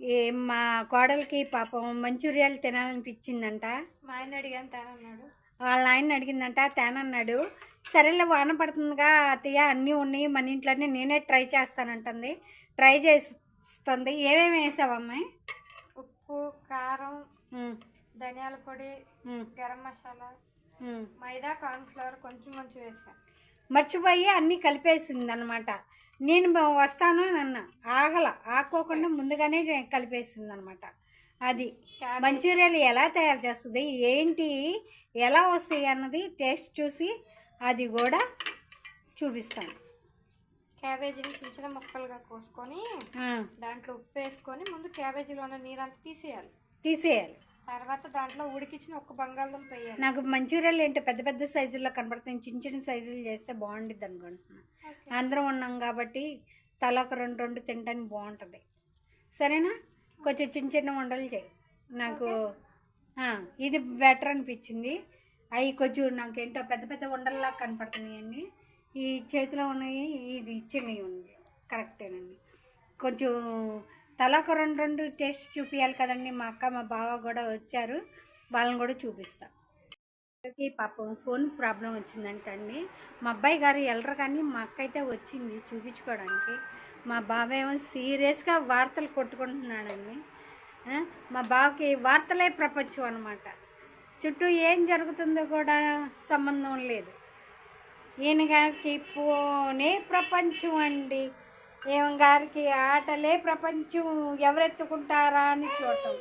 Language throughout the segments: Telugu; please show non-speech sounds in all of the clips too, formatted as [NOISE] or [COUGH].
ఏ మా కోడలికి పాపం మంచూరియాలు తినాలనిపించిందంట. మా ఆయన అడిగాను తేనన్నాడు. వాళ్ళ ఆయన అడిగిందంట తేనన్నాడు. సరేలే వాన పడుతుందిగా అత్తయ్య అన్నీ ఉన్నాయి మన ఇంట్లోనే నేనే ట్రై చేస్తానంటుంది. ట్రై చేస్తుంది. ఏమేమి వేసావమ్మాయి ఉప్పు కారం ధనియాల పొడి గరం మసాలా. మైదా కార్న్ఫ్లవర్ కొంచెం కొంచెం వేసా. మర్చిపోయి అన్నీ కలిపేసింది అనమాట నేను వస్తాను అని అన్న. ఆగల. ఆకోకుండా ముందుగానే కలిపేసింది అనమాట అది. మంచూరియాలు ఎలా తయారు చేస్తుంది? ఏంటి? ఎలా వస్తాయి అన్నది టేస్ట్ చూసి అది కూడా చూపిస్తాను. క్యాబేజీని చిన్న చిన్న ముక్కలుగా కోసుకొని దాంట్లో ఉప్పు వేసుకొని ముందు క్యాబేజీలో ఉన్న నీరంతా తీసేయాలి. తీసేయాలి. తర్వాత దాంట్లో ఉడికించిన ఒక్క బంగాళదుంప వేయాలి. నాకు మంచూరియాలు ఏంటో పెద్ద పెద్ద సైజుల్లో కనపడుతాయి చిన్న చిన్న సైజులు చేస్తే బాగుండిద్ది అనుకుంటున్నాను అందరం ఉన్నాం కాబట్టి తల ఒక రెండు రెండు తినడానికి బాగుంటుంది. సరేనా? కొంచెం చిన్న చిన్న వంటలు చేయి. నాకు ఇది బెటర్ అనిపించింది. అవి కొంచెం నాకేంటో పెద్ద పెద్ద వండల్లా కనపడుతున్నాయండి. ఈ చేతిలో ఉన్నాయి ఇది ఇచ్చినవి కరెక్టేనండి. కొంచెం తలకు రెండు రెండు టేస్ట్ చూపించాలి కదండి. మా అక్క మా బావ కూడా వచ్చారు. వాళ్ళని కూడా చూపిస్తా. పాపం ఫోన్ ప్రాబ్లం వచ్చిందంటండి మా అబ్బాయి గారు వెళ్ళరు కానీ మా అక్క అయితే వచ్చింది చూపించుకోవడానికి. మా బావ ఏమో సీరియస్గా వార్తలు కొట్టుకుంటున్నాడండి. మా బావకి వార్తలే ప్రపంచం అనమాట చుట్టూ ఏం జరుగుతుందో కూడా సంబంధం లేదు. ఈయన గారికి పోనే ప్రపంచం అండి. ఏం గారికి ఆటలే ప్రపంచం ఎవరెత్తుకుంటారా అని చూడటం.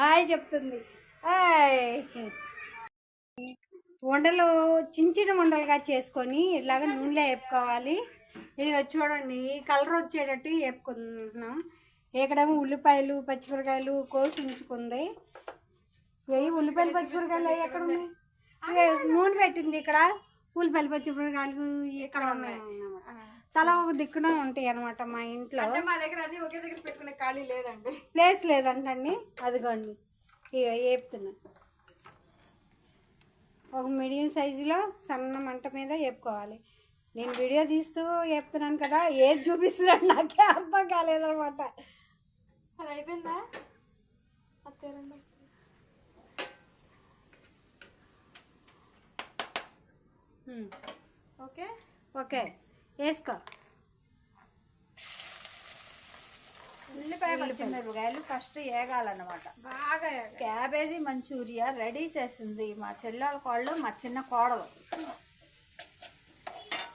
హాయ్ చెప్తుంది. హాయ్. వండలు చిన్న చిన్న వండలుగా చేసుకొని ఇలాగ నూనెలో వేపుకోవాలి. ఇది చూడండి ఈ కలర్ వచ్చేటట్టు వేపుకుంటున్నాం. ఇక్కడేమో ఉల్లిపాయలు పచ్చిమిరకాయలు కోసి ఉంచుకుంది. ఏ ఉల్లిపాయలు పచ్చిమిరకాయలు ఎక్కడ ఉన్నాయి? నూనె పెట్టింది ఇక్కడ. ఉల్లిపాయలు పచ్చిమిరకాయలు ఇక్కడ ఉన్నాయి. తల ఒక దిక్కున ఉంటాయి అనమాట మా ఇంట్లో. అంటే మా దగ్గర అన్ని ఒకే దగ్గర పెట్టుకునే ఖాళీ లేదండి. ప్లేస్ లేదంటండి. అదిగోండి. ఇక వేపుతున్నా ఒక మీడియం సైజులో సన్న మంట మీద వేపుకోవాలి నేను వీడియో తీస్తూ వేపుతున్నాను కదా ఏది చూపిస్తున్నాడు నాకే అర్థం కాలేదనమాట అది అయిపోయిందా? ఓకే? ఓకే. వేసుకో. ఉల్లిపాయ పచ్చిమిరపకాయలు ఫస్ట్ వేగాలన్నమాట. బాగా క్యాబేజీ మంచూరియా రెడీ చేసింది మా చెల్లెల కోళ్ళు మా చిన్న కోడలు.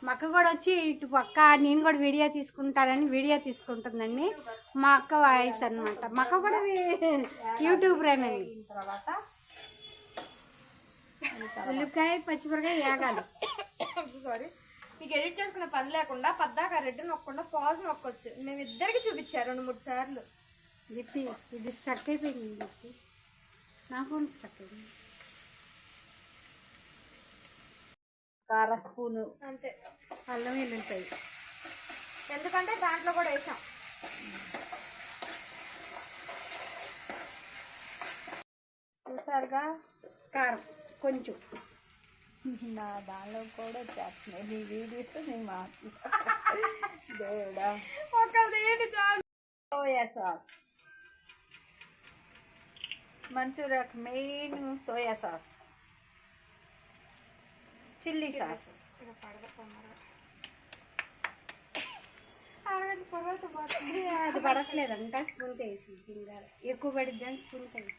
మా అక్క కూడా వచ్చి ఇటు పక్క నేను కూడా వీడియో తీసుకుంటానని వీడియో తీసుకుంటుందండి. మా అక్క వాయిస్ అనమాట మా అక్క కూడా యూట్యూబరేనండి. తర్వాత ఉల్లిపాయ పచ్చిమిరకాయ వేగాలి. [COUGHS] సారీ. మీకు ఎడిట్ చేసుకునే పని లేకుండా పద్దాక రెడ్ నొక్కకుండా పాజ్ నొక్కొచ్చు. మేము ఇద్దరికి చూపించారు రెండు మూడు సార్లు. ఇది ఇది స్ట్రక్ అయిపోయింది ఇది నా ఫోన్ స్ట్రక్ అయిపోయింది. కార స్పూను అంతే. అల్లం వెల్లుల్లిపాయ. ఎందుకంటే దాంట్లో కూడా వేసాం. చూసారుగా? కారం కొంచెం. నా దానిలో కూడా వచ్చేస్తున్నాయి నీ వీడియోస్ నీ మాటలు దేవుడా. ఒకళ్ళది ఏంటి చాలు soya sauce. మంచూరియాకి main soya sauce. Chilli sauce. అది పడట్లేదు అంట స్పూన్ వేసి ఎక్కువ పడిద్ది అని స్పూన్ వేసి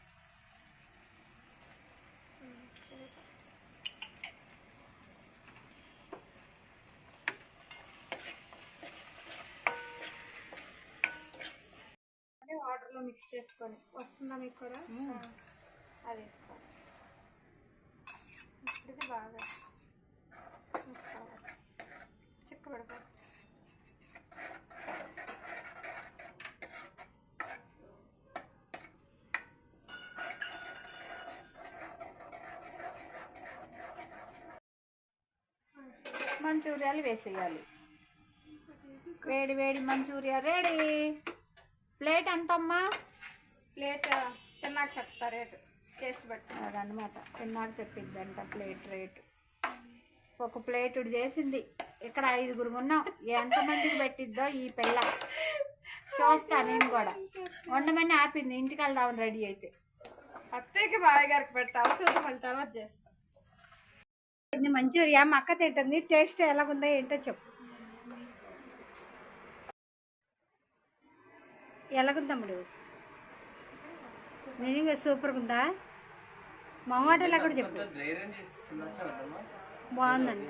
అదే వాటర్లో మిక్స్ చేసుకొని వస్తుందా మీకు కూడా? అది వేసుకోవాలి. ఇది బాగా చిక్క పడిపోతుంది మంచూరియాలు వేసేయాలి. వేడి వేడి మంచూరియా రెడీ. ప్లేట్ ఎంత అమ్మా ప్లేట్ తిన్నాక చెప్తా రేటు. టేస్ట్ బట్టి. అదనమాట తిన్నాక చెప్పిద్దంట ప్లేట్ రేటు. ఒక ప్లేట్ చేసింది. ఇక్కడ ఐదుగురు ఉన్నాం. ఎంతమందికి పెట్టిద్దో ఈ పిల్ల. చూస్తా నేను కూడా. వండమని ఆపింది. ఇంటికి వెళ్దాం రెడీ అయితే. అత్తయ్యకి బాబాయ్ గారికి పెడతా. అవసరం మళ్ళీ తర్వాత మంచూరియా? మక్క తింటుంది. టేస్ట్ ఎలాగుందో ఏంటో చెప్పు. ఎలాగుంది తమ్ముడు? నిజంగా సూపర్గా ఉందా మా మాట ఎలా కూడా చెప్పు. బాగుందంట.